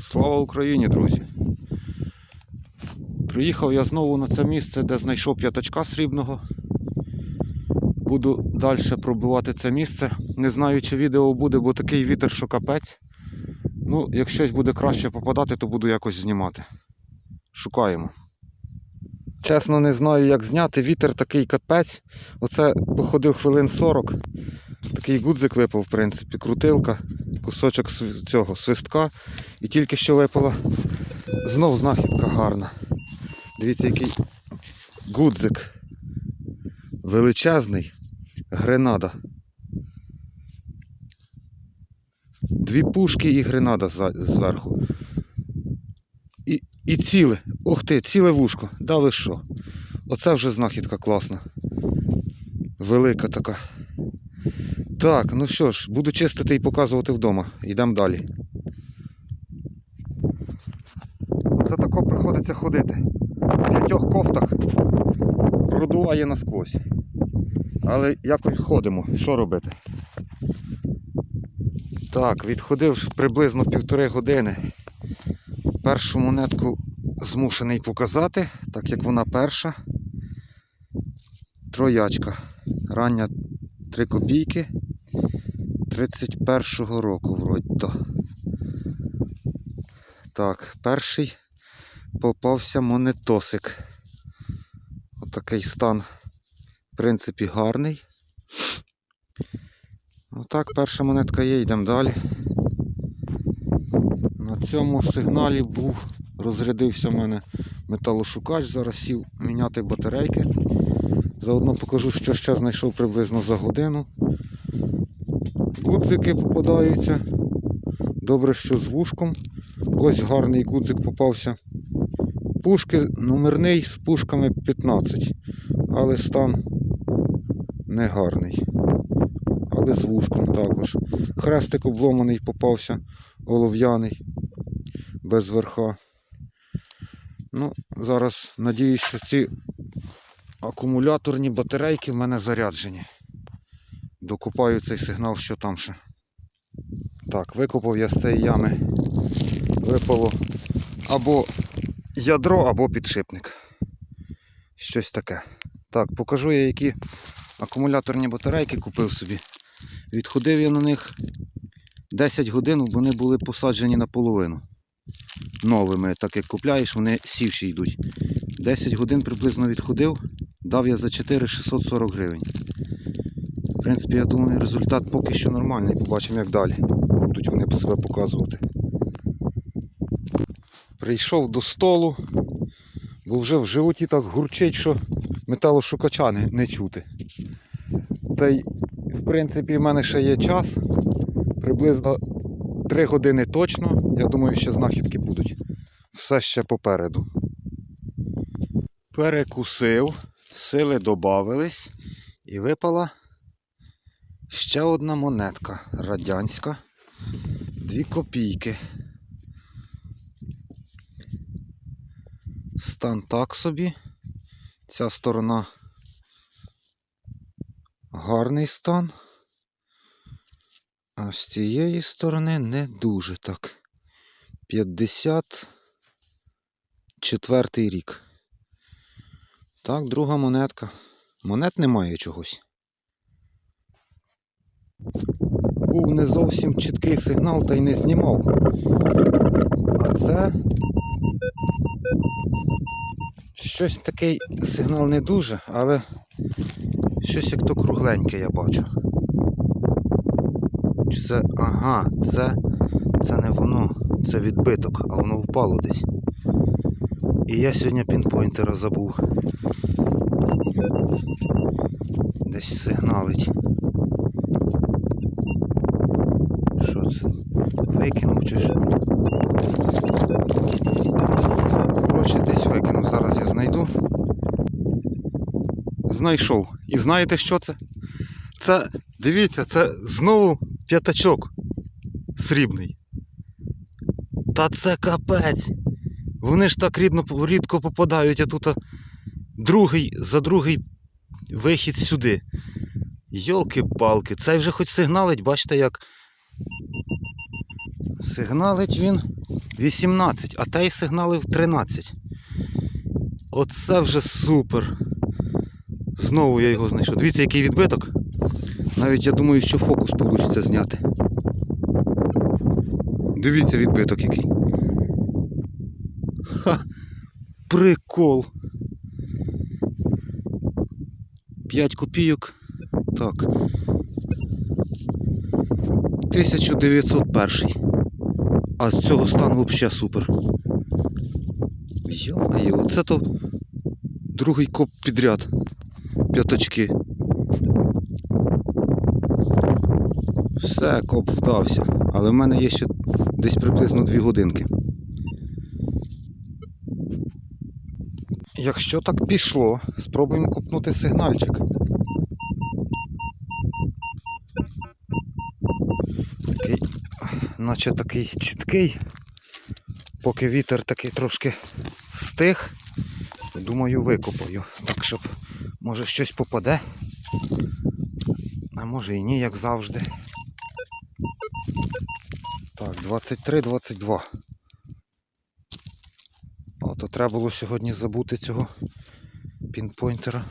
Слава Україні, друзі! Приїхав я знову на це місце, де знайшов п'ятачка срібного. Буду далі пробивати це місце. Не знаю, чи відео буде, бо такий вітер, що капець. Ну, якщо щось буде краще попадати, то буду якось знімати. Шукаємо. Чесно, не знаю, як зняти. Вітер такий капець. Оце походив хвилин 40. Такий гудзик випав, в принципі, крутилка, кусочок цього свистка. І тільки що випала знов знахідка гарна. Дивіться, який гудзик. Величезний. Гренада. Дві пушки і гренада зверху. І, і ціле. Ох ти, ціле вушко. Да ви що? Оце вже знахідка класна. Велика така. Так, ну що ж, буду чистити і показувати вдома. Йдемо далі. Це тако приходиться ходити. В п'ятьох кофтах продуває насквозь. Але якось ходимо. Що робити? Так, відходив приблизно півтори години. Першу монетку змушений показати, так як вона перша. Троячка. Рання 3 копійки 31-го року, вроді то. Так, перший попався монетосик. Отакий стан, в принципі, гарний. Отак, перша монетка є, йдемо далі. На цьому сигналі був, розрядився в мене металошукач, зараз сів міняти батарейки. Заодно покажу, що ще знайшов приблизно за годину. Гудзики попадаються. Добре, що з вушком. Ось гарний гудзик попався. Пушки номерний з пушками 15, але стан не гарний. Але з вушком також. Хрестик обломаний попався, олов'яний, без верха. Ну, зараз надіюсь, що ці акумуляторні батарейки в мене заряджені. Докупаю цей сигнал, що там ще. Так, викопав я з цієї ями. Випало або ядро, або підшипник. Щось таке. Так, покажу я, які акумуляторні батарейки купив собі. Відходив я на них 10 годин, вони були посаджені наполовину. Новими, так як купляєш, вони сівші йдуть. 10 годин приблизно відходив, дав я за 4 640 гривень. В принципі, я думаю, результат поки що нормальний. Побачимо, як далі. Будуть вони себе показувати. Прийшов до столу, бо вже в животі так гурчить, що металошукача не, не чути. Та й, в принципі, в мене ще є час. Приблизно 3 години точно. Я думаю, ще знахідки будуть. Все ще попереду. Перекусив, сили додавились і випала ще одна монетка радянська. Дві копійки. Стан так собі. Ця сторона гарний стан. А з цієї сторони не дуже так. 54 рік. Так, друга монетка. Монет немає чогось. Був не зовсім чіткий сигнал та й не знімав. А це щось такий сигнал не дуже, але щось як то кругленьке я бачу. Це. Ага, це, це не воно, це відбиток, а воно впало десь. І я сьогодні пінпойнтера забув. Десь сигналить. Викинув чи що? Коротше, десь викинув. Зараз я знайду. Знайшов. І знаєте що це? Це, дивіться, це знову п'ятачок срібний. Та це капець. Вони ж так рідно, рідко попадають, а тут другий за другий вихід сюди. Йолки-палки, цей вже хоч сигналить, бачите як. Сигналить він 18, а той сигналив 13. Оце вже супер. Знову я його знайшов. Дивіться, який відбиток. Навіть я думаю, що фокус вийде зняти. Дивіться відбиток який. Ха! Прикол. 5 копійок. Так. 1901. А з цього стану взагалі супер. Йо-моє, оце то другий коп підряд. П'ятачки. Все, коп вдався. Але в мене є ще десь приблизно 2 годинки. Якщо так пішло, спробуємо купнути сигнальчик. Наче такий чіткий. Поки вітер такий трошки стих, думаю, викопаю. Так, щоб може щось попаде. А може і ні, як завжди. Так, 23-22. О, то треба було сьогодні забути цього пінпойнтера.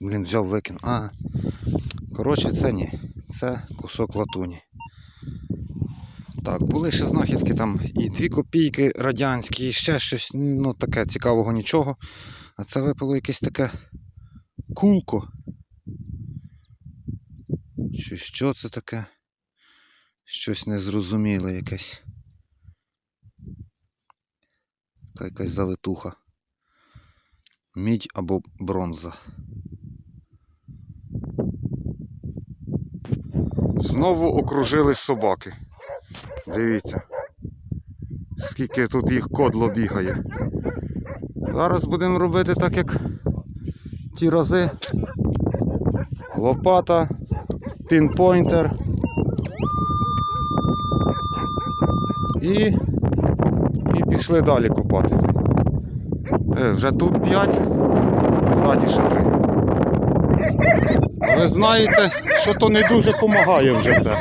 Блін, взяв викинув. А. Коротше, це ні. Це кусок латуні. Так, були ще знахідки там і 2 копійки радянські, і ще щось, ну таке цікавого нічого. А це випало якесь таке кулко. Чи що це таке? Щось незрозуміле якесь. Та якась завитуха. Мідь або бронза. Знову окружили собаки. Дивіться. Скільки тут їх кодло бігає. Зараз будемо робити так, як ті рази. Лопата, пінпойнтер. І, і пішли далі копати. Е, вже тут 5, ззаді ще 3. Ви знаєте, що то не дуже допомагає вже це.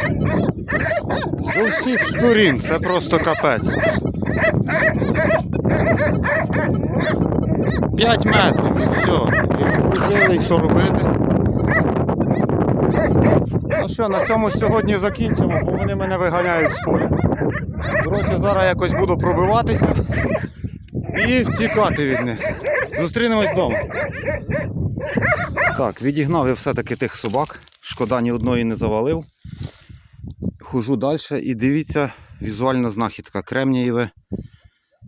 З усіх сторін, це просто капець. 5 метрів, все. І окружили, і що робити. Ну що, на цьому сьогодні закінчимо, бо вони мене виганяють з поля. Коротше, зараз якось буду пробиватися і втікати від них. Зустрінемось вдома. Так, відігнав я все-таки тих собак. Шкода ні одної не завалив. Хожу далі і дивіться, візуальна знахідка кремнієве.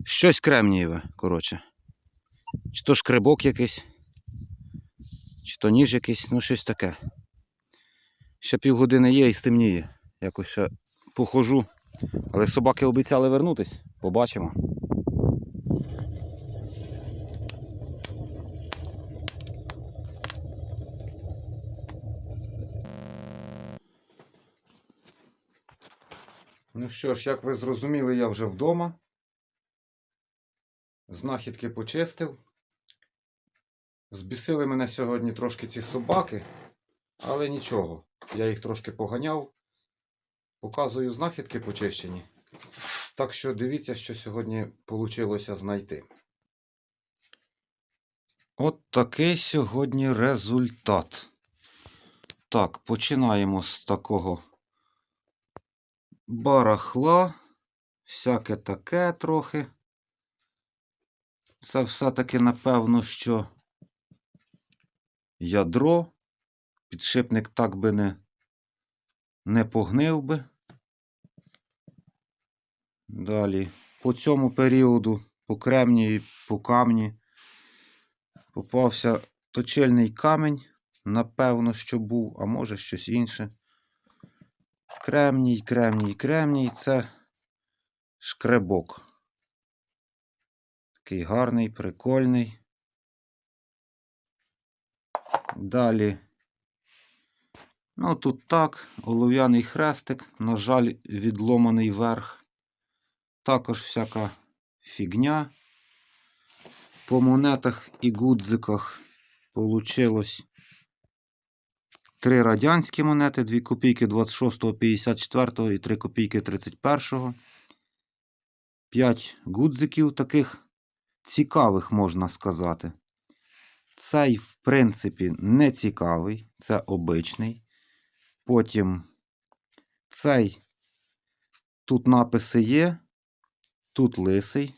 Щось кремнієве, коротше. Чи то шкребок якийсь, чи то ніж якийсь, ну щось таке. Ще півгодини є і стемніє. Якось ще похожу. Але собаки обіцяли вернутись. Побачимо. Ну що ж, як ви зрозуміли, я вже вдома. Знахідки почистив. Збісили мене сьогодні трошки ці собаки, але нічого. Я їх трошки поганяв. Показую знахідки почищені. Так що дивіться, що сьогодні вийшло знайти. От такий сьогодні результат. Так, починаємо з такого барахла. Всяке таке трохи. Це все-таки, напевно, що ядро. Підшипник так би не, не погнив би. Далі, по цьому періоду, по кремнії, по камні, попався точильний камінь, напевно, що був, а може щось інше. Кремній, кремній, кремній це шкребок. Такий гарний, прикольний. Далі. Ну, тут так, олов'яний хрестик, на жаль, відломаний верх. Також всяка фігня. По монетах і гудзиках получилось Три радянські монети, 2 копійки 26-го, 54-го і 3 копійки 31-го. 5 гудзиків таких цікавих, можна сказати. Цей, в принципі, не цікавий, це обичний. Потім цей тут написи є, тут лисий.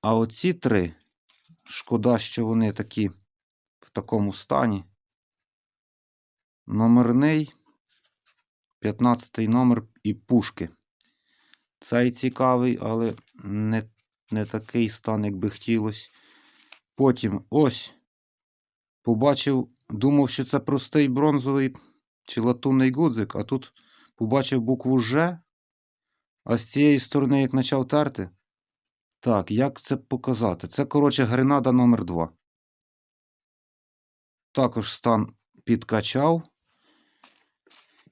А оці три, шкода, що вони такі в такому стані. Номерний, 15 номер і пушки. Цей цікавий, але не, не такий стан, як би хотілося. Потім ось побачив, думав, що це простий бронзовий чи латунний гудзик, а тут побачив букву Ж, а з цієї сторони, як почав терти. Так, як це показати? Це, коротше, гренада номер 2 Також стан підкачав.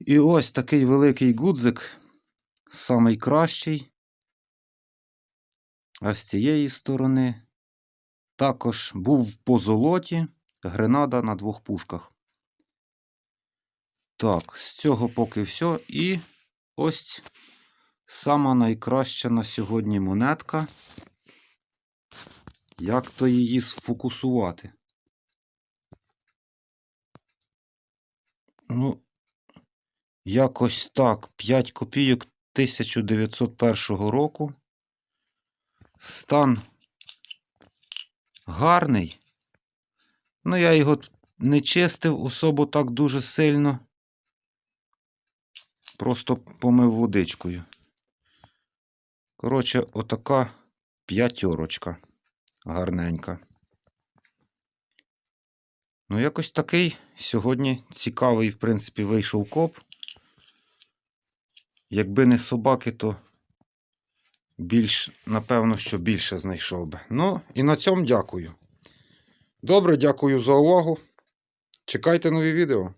І ось такий великий гудзик, самий кращий. А з цієї сторони також був по золоті гренада на двох пушках. Так, з цього поки все. І ось сама найкраща на сьогодні монетка. Як то її сфокусувати? Ну, якось так. 5 копійок 1901 року. Стан гарний. Ну, я його не чистив особо так дуже сильно. Просто помив водичкою. Коротше, отака п'ятерочка гарненька. Ну, якось такий сьогодні цікавий, в принципі, вийшов коп. Якби не собаки, то більш, напевно, що більше знайшов би. Ну, і на цьому дякую. Добре, дякую за увагу. Чекайте нові відео.